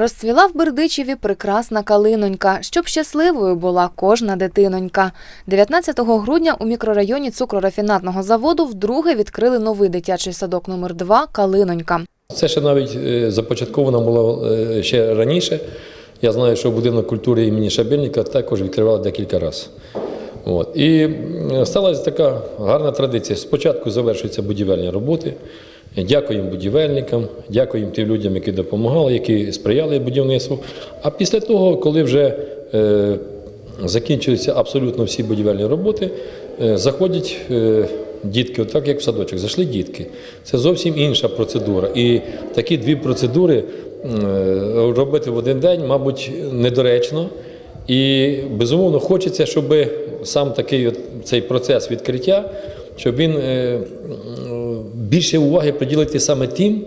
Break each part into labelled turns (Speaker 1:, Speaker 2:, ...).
Speaker 1: Розцвіла в Бердичеві прекрасна калинонька, щоб щасливою була кожна дитинонька. 19 грудня у мікрорайоні цукрорафінатного заводу вдруге відкрили новий дитячий садок номер 2 Калинонька.
Speaker 2: Це ще навіть е, започатковано було е, ще раніше. Я знаю, що будинок культури імені Шабельника також відкривали декілька разів. От. І сталася така гарна традиція. Спочатку завершуються будівельні роботи. Дякуємо будівельникам, дякуємо тим людям, які допомагали, які сприяли будівництву. А після того, коли вже е, закінчуються абсолютно всі будівельні роботи, е, заходять е, дітки, отак як в садочок, зайшли дітки. Це зовсім інша процедура. І такі дві процедури робити в один день, мабуть, недоречно. І безумовно хочеться, щоб сам такий от, цей процес відкриття, щоб він е, більше уваги приділити саме тим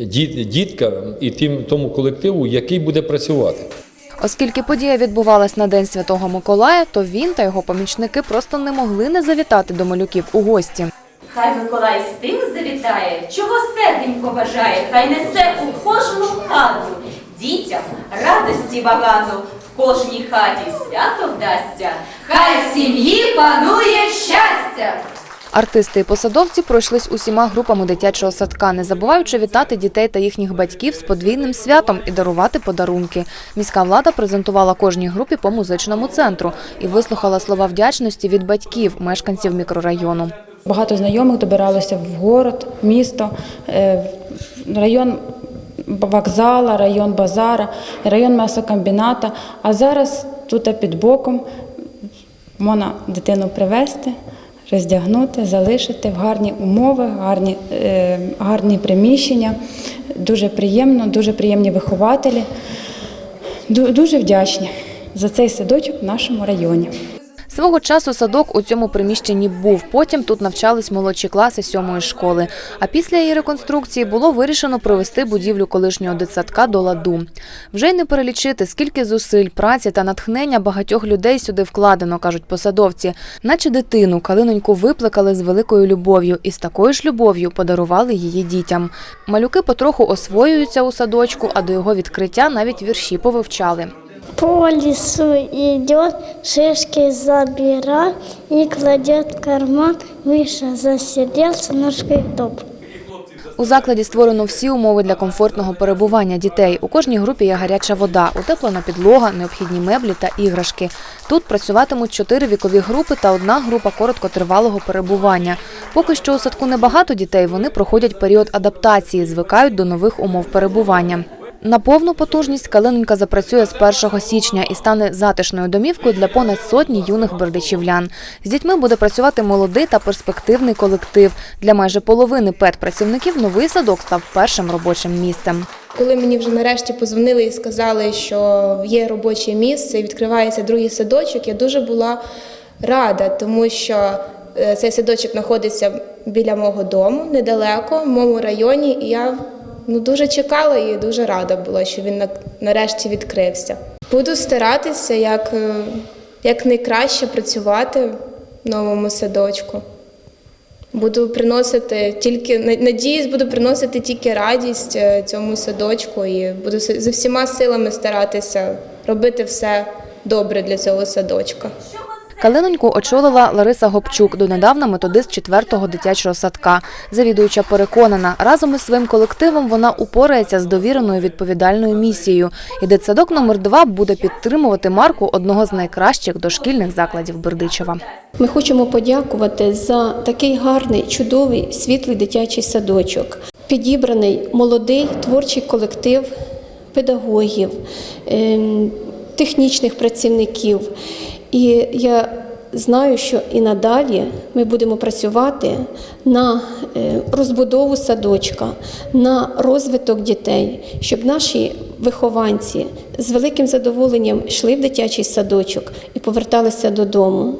Speaker 2: діт- діткам і тим тому колективу, який буде працювати.
Speaker 1: Оскільки подія відбувалась на День Святого Миколая, то він та його помічники просто не могли не завітати до малюків у гості.
Speaker 3: Хай Миколай з тим завітає, чого серденько бажає, хай несе у кожну хату. Дітям радості багато, в кожній хаті свято вдасться, хай в сім'ї панує щастя.
Speaker 1: Артисти і посадовці пройшлись усіма групами дитячого садка, не забуваючи вітати дітей та їхніх батьків з подвійним святом і дарувати подарунки. Міська влада презентувала кожній групі по музичному центру і вислухала слова вдячності від батьків, мешканців мікрорайону.
Speaker 4: Багато знайомих добиралося в город, місто, е, в район вокзала, район базара, район м'ясокомбіната. А зараз тут під боком можна дитину привезти, роздягнути, залишити в гарні умови, гарні, е, гарні приміщення. Дуже приємно, дуже приємні вихователі. Ду- Дуже вдячні за цей садочок в нашому районі.
Speaker 1: Свого часу садок у цьому приміщенні був. Потім тут навчались молодші класи сьомої школи. А після її реконструкції було вирішено привести будівлю колишнього дитсадка до ладу. Вже й не перелічити, скільки зусиль, праці та натхнення багатьох людей сюди вкладено, кажуть посадовці. Наче дитину калиноньку виплакали з великою любов'ю і з такою ж любов'ю подарували її дітям. Малюки потроху освоюються у садочку, а до його відкриття навіть вірші повивчали.
Speaker 5: По лесу идет, шишки забирает и кладет в карман. Миша засиделся, ножкой топ.
Speaker 1: У закладі створено всі умови для комфортного перебування дітей. У кожній групі є гаряча вода, утеплена підлога, необхідні меблі та іграшки. Тут працюватимуть чотири вікові групи та одна група короткотривалого перебування. Поки що у садку небагато дітей, вони проходять період адаптації, звикають до нових умов перебування. На повну потужність Калиненька запрацює з 1 січня і стане затишною домівкою для понад сотні юних бердичівлян. З дітьми буде працювати молодий та перспективний колектив. Для майже половини педпрацівників новий садок став першим робочим місцем.
Speaker 6: Коли мені вже нарешті позвонили і сказали, що є робоче місце відкривається другий садочок, я дуже була рада, тому що е, цей садочок знаходиться біля мого дому, недалеко, в моєму районі, і я ну, дуже чекала і дуже рада була, що він нарешті відкрився. Буду старатися як, е, як найкраще працювати в новому садочку. Буду приносити тільки на- надіюсь, буду приносити тільки радість е, цьому садочку і буду за всіма силами старатися робити все добре для цього садочка.
Speaker 1: Калиноньку очолила Лариса Гопчук, донедавна методист 4-го дитячого садка. Завідуюча переконана, разом із своїм колективом вона упорається з довіреною відповідальною місією. І дитсадок номер 2 буде підтримувати марку одного з найкращих дошкільних закладів Бердичева.
Speaker 7: Ми хочемо подякувати за такий гарний, чудовий, світлий дитячий садочок. Підібраний молодий творчий колектив педагогів, ем, технічних працівників. І я знаю, що і надалі ми будемо працювати на е, розбудову садочка, на розвиток дітей, щоб наші вихованці з великим задоволенням йшли в дитячий садочок і поверталися додому.